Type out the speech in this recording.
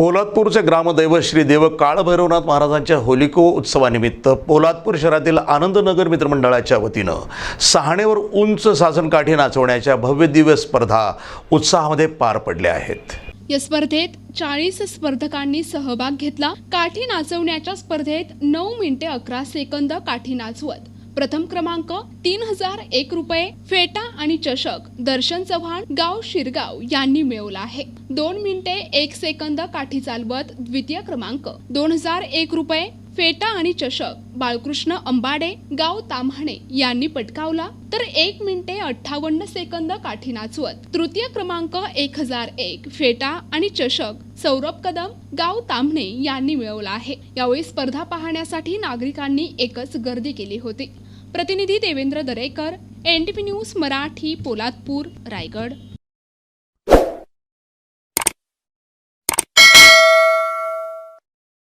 पोलादपूरचे ग्रामदैवत श्री देव काळभैरवनाथ महाराजांच्या होलिको उत्सवानिमित्त पोलादपूर शहरातील आनंदनगर मित्रमंडळाच्या वतीनं सहाणेवर उंच सासनकाठी नाचवण्याच्या भव्य दिव्य स्पर्धा उत्साहामध्ये पार पडल्या आहेत. या स्पर्धेत चाळीस स्पर्धकांनी सहभाग घेतला. काठी नाचवण्याच्या स्पर्धेत नऊ मिनिटे अकरा सेकंद काठी नाचवत प्रथम क्रमांक तीन हजार एक रुपये फेटा आणि चषक दर्शन चव्हाण गाव शिरगाव यांनी मिळवला आहे. दोन मिनिटे एक सेकंद काठी चालवत द्वितीय क्रमांक दोन हजार एक रुपये फेटा आणि चषक बाळकृष्ण अंबाडे गाव ताम्हाणे यांनी पटकावला. तर एक मिनिटे अठ्ठावन्न सेकंद काठी नाचवत तृतीय क्रमांक एक हजार एक फेटा आणि चषक सौरभ कदम गाव ताम्हणे यांनी मिळवला आहे. यावेळी स्पर्धा पाहण्यासाठी नागरिकांनी एकच गर्दी केली होती. प्रतिनिधी देवेंद्र दरेकर एनटीपी न्यूज मराठी पोलादपूर रायगड.